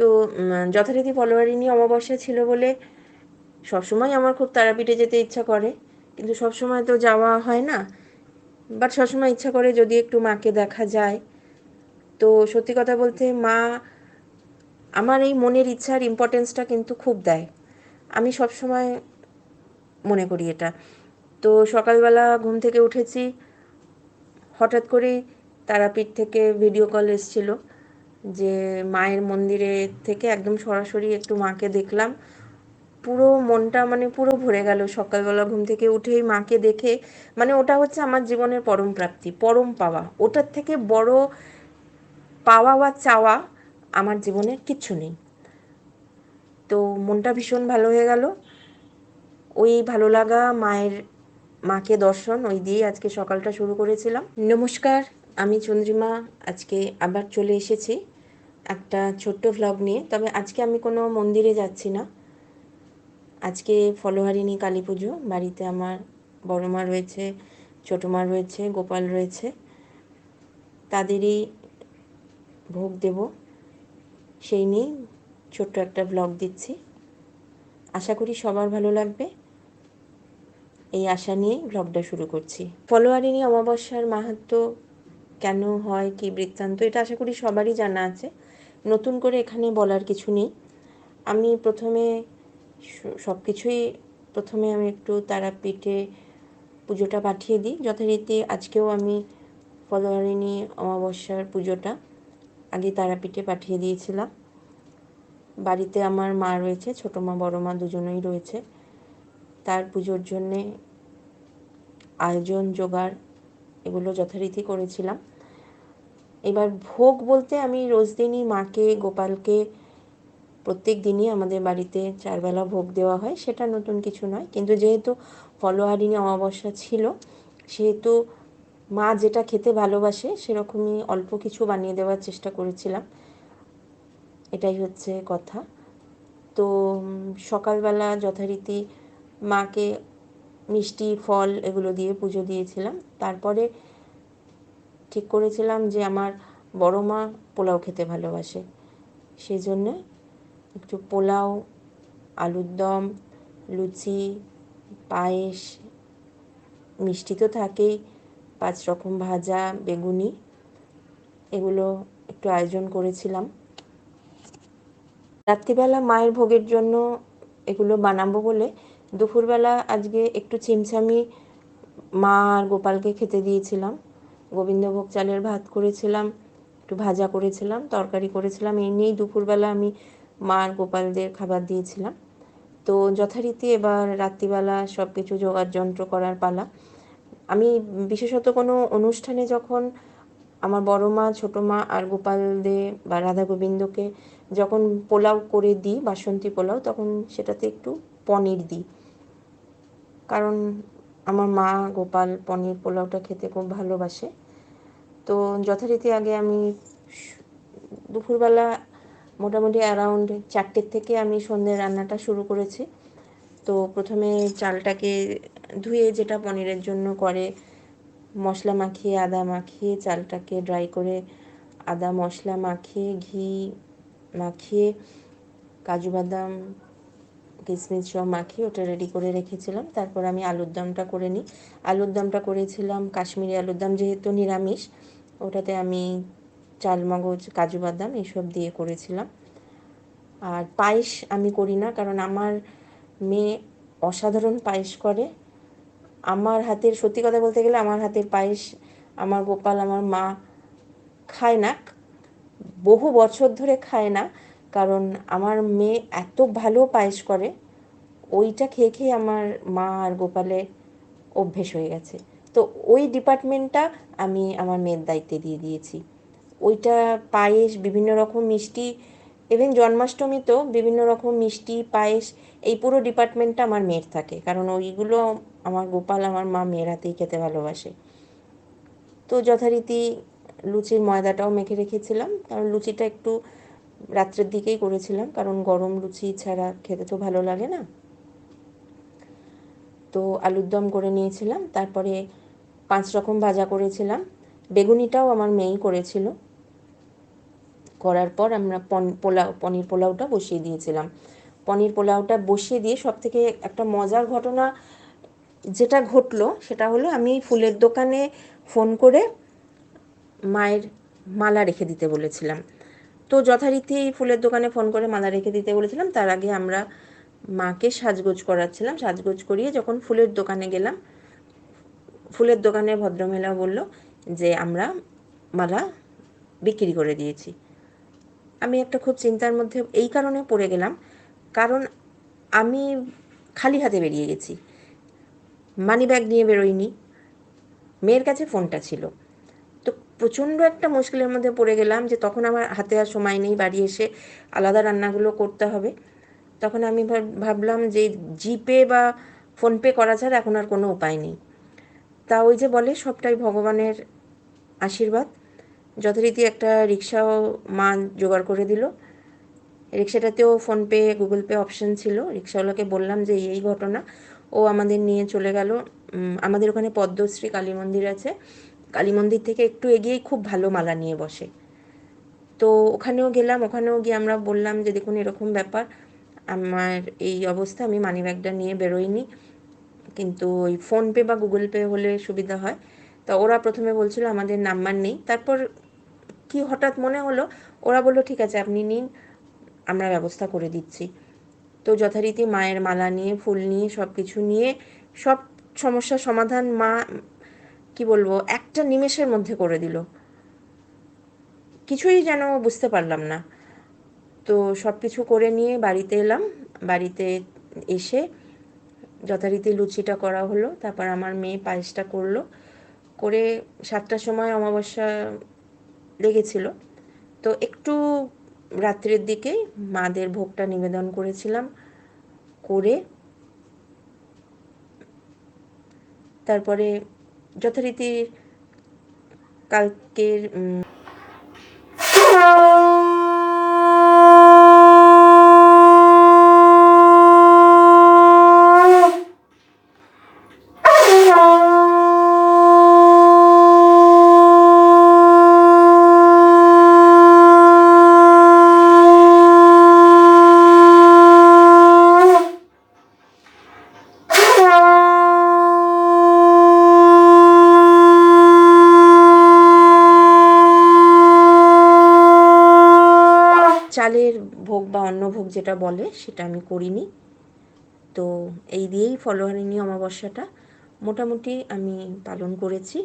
তো যথারীতি ফলোয়ারিনী অমাবস্যা ছিল বলে সবসময় আমার খুব তারাপীঠে যেতে ইচ্ছা করে। কিন্তু সবসময় তো যাওয়া হয় না। বাট সবসময় ইচ্ছা করে যদি একটু মাকে দেখা যায়। তো সত্যি কথা বলতে মা আমার এই মনের ইচ্ছার ইম্পর্টেন্সটা কিন্তু খুব দেয়। আমি সবসময় মনে করি এটা। তো সকালবেলা ঘুম থেকে উঠেছি। হঠাৎ করেই তারাপীঠ থেকে ভিডিও কল এসেছিল। যে মায়ের মন্দিরে থেকে একদম সরাসরি একটু মাকে দেখলাম। পুরো মনটা মানে পুরো ভরে গেল সকালবেলা ঘুম থেকে উঠেই মাকে দেখে। মানে ওটা হচ্ছে আমার জীবনের পরম প্রাপ্তি, পরম পাওয়া। ওটার থেকে বড় পাওয়া বা চাওয়া আমার জীবনের কিচ্ছু নেই। তো মনটা ভীষণ ভালো হয়ে গেল। ওই ভালো লাগা মায়ের, মাকে দর্শন, ওই দিয়েই আজকে সকালটা শুরু করেছিলাম। নমস্কার, আমি চন্দ্রিমা, আজকে আবার চলে এসেছি। একটা ছোট্ট ভ্লগ নিয়ে। তবে আজকে আমি কোনো মন্দিরে যাচ্ছি না। আজকে ফলোহারিণী কালী পুজো। বাড়িতে আমার বড় মা রয়েছে, ছোটো মা রয়েছে, গোপাল রয়েছে। তাদেরই ভোগ দেব। সেই নিয়েই ছোট্ট একটা ব্লগ দিচ্ছি। আশা করি সবার ভালো লাগবে। এই আশা নিয়েই ব্লগটা শুরু করছি। ফলোয়ারিনী অমাবস্যার মাহাত্ম কেন হয়, কি বৃত্তান্ত, এটা আশা করি সবারই জানা আছে। নতুন করে এখানে বলার কিছু নেই। আমি প্রথমে সব কিছুই প্রথমে আমি একটু তারাপীঠে পুজোটা পাঠিয়ে দিই। যথারীতি আজকেও আমি ফলোয়ারিনী অমাবস্যার পুজোটা আগে তারাপীঠে পাঠিয়ে দিয়েছিলাম। বাড়িতে আমার মা রয়েছে, ছোটো মা, বড়ো মা দুজনেই রয়েছে। তার পুজোর জন্যে আয়োজন, জোগাড় এগুলো যথারীতি করেছিলাম। এবার ভোগ বলতে আমি রোজ দিনই মাকে, গোপালকে, প্রত্যেক দিনই আমাদের বাড়িতে চারবেলা ভোগ দেওয়া হয়। সেটা নতুন কিছু নয়। কিন্তু যেহেতু ফলোহারিণী অমাবস্যা ছিল, সেহেতু মা যেটা খেতে ভালোবাসে, সেরকমই অল্প কিছু বানিয়ে দেওয়ার চেষ্টা করেছিলাম। এটাই হচ্ছে কথা। তো, সকালবেলা যথারীতি মাকে মিষ্টি, ফল এগুলো দিয়ে পুজো দিয়েছিলাম। তারপরে ঠিক করেছিলাম যে আমার বড় মা পোলাও খেতে ভালোবাসে। সেই জন্যে একটু পোলাও, আলুর দম, লুচি, পায়েস, মিষ্টি তো থাকেই, পাঁচ রকম ভাজা, বেগুনি, এগুলো একটু আয়োজন করেছিলাম। রাত্রিবেলা মায়ের ভোগের জন্য এগুলো বানাবো বলে দুপুরবেলা আজকে একটু চিমচামি মা আর গোপালকে খেতে দিয়েছিলাম। গোবিন্দভোগ চালের ভাত করেছিলাম, একটু ভাজা করেছিলাম, তরকারি করেছিলাম। এই নিয়েই দুপুরবেলা আমি মা আর গোপালদের খাবার দিয়েছিলাম। তো যথারীতি এবার রাত্রিবেলা সব কিছু জোগাড় যন্ত্র করার পালা। আমি বিশেষত কোনো অনুষ্ঠানে যখন আমার বড় মা, ছোটো মা আর গোপাল দে বা রাধা গোবিন্দকে যখন পোলাও করে দিই, বাসন্তী পোলাও, তখন সেটাতে একটু পনির দিই। কারণ আমার মা গোপাল পনির পোলাওটা খেতে খুব ভালোবাসে। তো যথারীতি আগে আমি দুপুরবেলা মোটামুটি অ্যারাউন্ড চারটের থেকে আমি সন্ধ্যে রান্নাটা শুরু করেছি। তো প্রথমে চালটাকে ধুয়ে যেটা পনিরের জন্য করে মশলা মাখিয়ে, আদা মাখিয়ে, চালটাকে ড্রাই করে আদা মশলা মাখিয়ে, ঘি মাখিয়ে, কাজু বাদাম কিশমিশ সব মাখিয়ে ওটা রেডি করে রেখেছিলাম। তারপর আমি আলুর দমটা করে নিই। আলুর দমটা করেছিলাম কাশ্মীরি আলুর দম যেহেতু নিরামিষ, ওটাতে আমি চালমগজ, কাজু বাদাম এসব দিয়ে করেছিলাম। আর পায়েস আমি করি না, কারণ আমার মেয়ে অসাধারণ পায়েস করে। আমার হাতের, সত্যি কথা বলতে গেলে আমার হাতের পায়েস আমার গোপাল, আমার মা খায় না, বহু বছর ধরে খায় না। কারণ আমার মেয়ে এত ভালো পায়েস করে, ওইটা খেয়ে খেয়ে আমার মা আর গোপালে অভ্যেস হয়ে গেছে। তো ওই ডিপার্টমেন্টটা আমি আমার মেয়ের দায়িত্বে দিয়ে দিয়েছি। ওইটা পায়েস, বিভিন্ন রকম মিষ্টি ইভেন জন্মাষ্টমীতেও বিভিন্ন রকম মিষ্টি, পায়েস, এই পুরো ডিপার্টমেন্টটা আমার মেয়ের থাকে। কারণ ওইগুলো আমার গোপাল, আমার মা মেয়ের হাতেই খেতে ভালোবাসে। তো যথারীতি লুচির ময়দাটাও মেখে রেখেছিলাম। কারণ লুচিটা একটু রাত্রের দিকেই করেছিলাম, কারণ গরম লুচি ছাড়া খেতে তো ভালো লাগে না। তো আলুর দম করে নিয়েছিলাম, তারপরে পাঁচ রকম ভাজা করেছিলাম। বেগুনিটাও আমার মেয়েই করেছিল। করার পর আমরা পন, পোলাও, পনির পোলাওটা বসিয়ে দিয়েছিলাম। পনির পোলাওটা বসিয়ে দিয়ে সব থেকে একটা মজার ঘটনা যেটা ঘটলো, সেটা হলো আমি ফুলের দোকানে ফোন করে মায়ের মালা রেখে দিতে বলেছিলাম। তো যথারীতি ফুলের দোকানে ফোন করে মালা রেখে দিতে বলেছিলাম। তার আগে আমরা মাকে সাজগোজ করাচ্ছিলাম। সাজগোজ করিয়ে যখন ফুলের দোকানে গেলাম, ফুলের দোকানে ভদ্রমহিলা বলল যে, আমরা মালা বিক্রি করে দিয়েছি। আমি একটা খুব চিন্তার মধ্যে, এই কারণে পড়ে গেলাম। কারণ আমি খালি হাতে বেরিয়ে গেছি। মানি ব্যাগ নিয়ে বেরোইনি। মেয়ের কাছে ফোনটা ছিল। প্রচণ্ড একটা মুশকিলের মধ্যে পড়ে গেলাম যে তখন আমার হাতে আর সময় নেই বাড়ি এসে আলাদা রান্নাগুলো করতে হবে। তখন আমি ভাব- ভাবলাম যে জিপে বা ফোনপে করা ছাড়া এখন আর কোনো উপায় নেই। তা ওই যে বলে সবটাই ভগবানের আশীর্বাদ। যথারীতি একটা রিক্সাও মা জোগাড় করে দিল। রিক্সাটাতেও ফোনপে, গুগল পে অপশন ছিল। রিক্সাওয়ালাকে বললাম যে এই ঘটনা। ও আমাদের নিয়ে চলে গেল। আমাদের ওখানে পদ্মশ্রী কালী মন্দির আছে। কালী মন্দির থেকে একটু এগিয়েই খুব ভালো মালা নিয়ে বসে। তো ওখানেও গেলাম, ওখানেও গিয়ে আমরা বললাম যে, দেখুন, এরকম ব্যাপার। আমার এই অবস্থা, আমি মানি ব্যাগটা নিয়ে বেরোইনি। কিন্তু ওই ফোনপে বা গুগল পে হলে সুবিধা হয়। তা ওরা প্রথমে বলছিল, আমাদের নাম্বার নেই। তারপর কি হঠাৎ মনে হলো, ওরা বলল, ঠিক আছে, আপনি নিন, আমরা ব্যবস্থা করে দিচ্ছি। তো যথারীতি মায়ের মালা নিয়ে, ফুল নিয়ে সব কিছু নিয়ে, সব সমস্যার সমাধান মা কি বলব, একটা নিমেষের মধ্যে করে দিল। কিছুই যেন বুঝতে পারলাম না। তো সব কিছু করে নিয়ে বাড়িতে এলাম। বাড়িতে এসে যথারীতি লুচিটা করা হলো, তারপর আমার মেয়ে পায়েসটা করল। করে সাতটার সময় অমাবস্যা লেগেছিল। তো একটু রাত্রের দিকেই মাদের ভোগটা নিবেদন করেছিলাম। করে তারপরে যথারীতি কালকের চালের ভোগ বা অন্য ভোগ যেটা বলে, সেটা আমি করিনি। তো এই দিয়েই ফলোহারিণী অমাবস্যাটা। মোটামুটি আমি পালন করেছি।